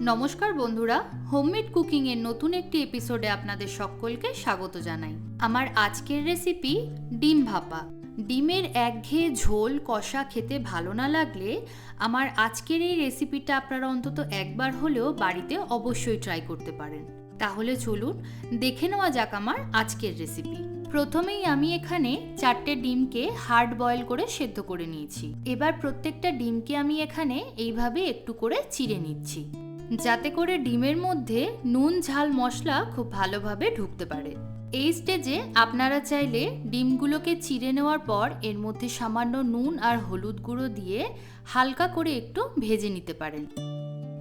নমস্কার বন্ধুরা হোমমেড কুকিংয়ের নতুন একটি এপিসোডে আপনাদের সকলকে স্বাগত জানাই। আমার আজকের রেসিপি ডিম ভাপা। ডিমের একঘেয়ে ঝোল কষা খেতে ভালো না লাগলে আমার আজকের এই রেসিপিটা আপনারা অন্তত একবার হলেও বাড়িতে অবশ্যই ট্রাই করতে পারেন। তাহলে চলুন, দেখে নেওয়া যাক আমার আজকের রেসিপি প্রথমেই আমি এখানে চারটে ডিমকে হার্ড বয়েল করে সেদ্ধ করে নিয়েছি। এবার প্রত্যেকটা ডিমকে আমি এখানে এইভাবে একটু করে চিড়ে নিচ্ছি। যাতে করে ডিমের মধ্যে নুন, ঝাল, মশলা খুব ভালোভাবে ঢুকতে পারে। এই স্টেজে আপনারা চাইলে ডিমগুলোকে চিড়ে নেওয়ার পর এর মধ্যে সামান্য নুন আর হলুদ গুঁড়ো দিয়ে হালকা করে একটু ভেজে নিতে পারেন।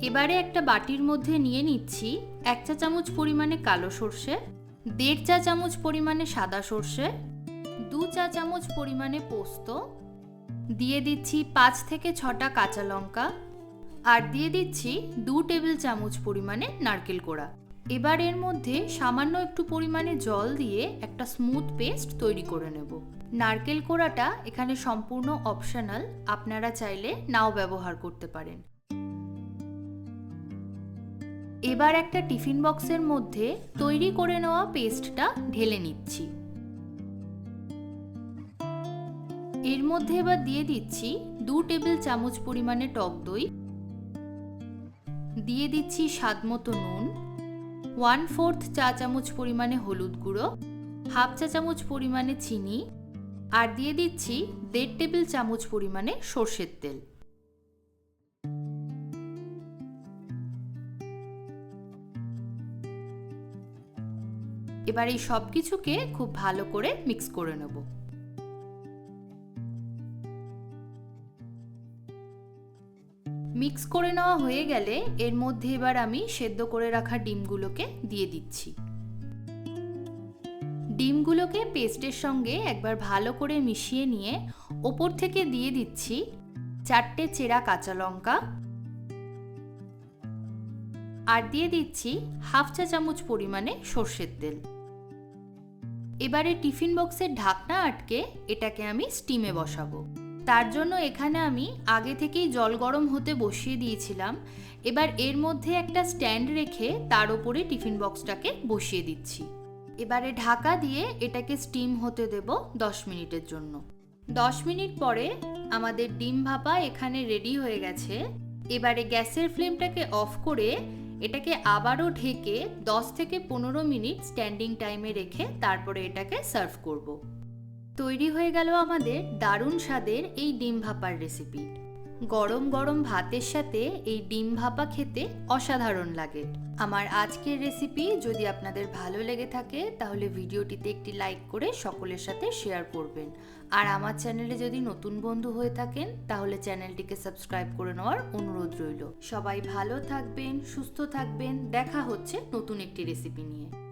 এবারে একটা বাটির মধ্যে নিয়ে নিচ্ছি এক চা চামচ পরিমাণে কালো সর্ষে, দেড় চা চামচ পরিমাণে সাদা সর্ষে, দু চা চামচ পরিমাণে পোস্ত, দিয়ে দিচ্ছি পাঁচ থেকে ছটা কাঁচা লঙ্কা আর দিয়ে দিচ্ছি দু টেবিল চামচ পরিমাণে নারকেল কোড়া। এবার এর মধ্যে সামান্য একটু পরিমাণে জল দিয়ে একটা স্মুথ পেস্ট তৈরি করে নেব। নারকেল কোড়াটা এখানে সম্পূর্ণ অপশনাল, আপনারা চাইলে নাও ব্যবহার করতে পারেন। এবার একটা টিফিন বক্সের মধ্যে তৈরি করে নেওয়া পেস্টটা ঢেলে নিচ্ছি। এর মধ্যে এবার দিয়ে দিচ্ছি দু টেবিল চামচ পরিমাণে টক দই দিয়ে দিচ্ছি স্বাদ মতো নুন ওয়ান ফোর্থ চা চামচ পরিমাণে হলুদ গুঁড়ো হাফ চা চামচ পরিমাণে চিনি, আর দিয়ে দিচ্ছি দেড় টেবিল চামচ পরিমাণে সর্ষের তেল। এবার এই সব কিছুকে খুব ভালো করে মিক্স করে নেব। মিক্স করে নেওয়া হয়ে গেলে এর মধ্যে এবার আমি সেদ্ধ করে রাখা ডিমগুলোকে দিয়ে দিচ্ছি। ডিমগুলোকে পেস্টের সঙ্গে একবার ভালো করে মিশিয়ে নিয়ে ওপর থেকে দিয়ে দিচ্ছি চারটে চেরা কাঁচা লঙ্কা আর দিয়ে দিচ্ছি হাফ চা চামচ পরিমাণে সর্ষের তেল। এবারে টিফিন বক্সের ঢাকনা আটকে এটাকে আমি স্টিমে বসাবো। তার জন্য এখানে আমি আগে থেকেই জল গরম হতে বসিয়ে দিয়েছিলাম। এবার এর মধ্যে একটা স্ট্যান্ড রেখে তার ওপরে টিফিন বক্সটাকে বসিয়ে দিচ্ছি। এবারে ঢাকা দিয়ে এটাকে স্টিম হতে দেব দশ মিনিটের জন্য। দশ মিনিট পরে আমাদের ডিম ভাপা এখানে রেডি হয়ে গেছে। এবারে গ্যাসের ফ্লেমটাকে অফ করে এটাকে আবারও ঢেকে দশ থেকে পনেরো মিনিট স্ট্যান্ডিং টাইমে রেখে তারপরে এটাকে সার্ভ করব। তৈরি হয়ে গেল আমাদের দারুণ স্বাদের এই ডিম ভাপার রেসিপি গরম গরম ভাতের সাথে এই ডিম ভাপা খেতে অসাধারণ লাগে। আমার আজকের রেসিপি যদি আপনাদের ভালো লেগে থাকে, তাহলে ভিডিওটিতে একটি লাইক করে সকলের সাথে শেয়ার করবেন। আর আমার চ্যানেলে যদি নতুন বন্ধু হয়ে থাকেন, তাহলে চ্যানেলটিকে সাবস্ক্রাইব করে নেওয়ার অনুরোধ রইল। সবাই ভালো থাকবেন, সুস্থ থাকবেন, দেখা হচ্ছে নতুন একটি রেসিপি নিয়ে।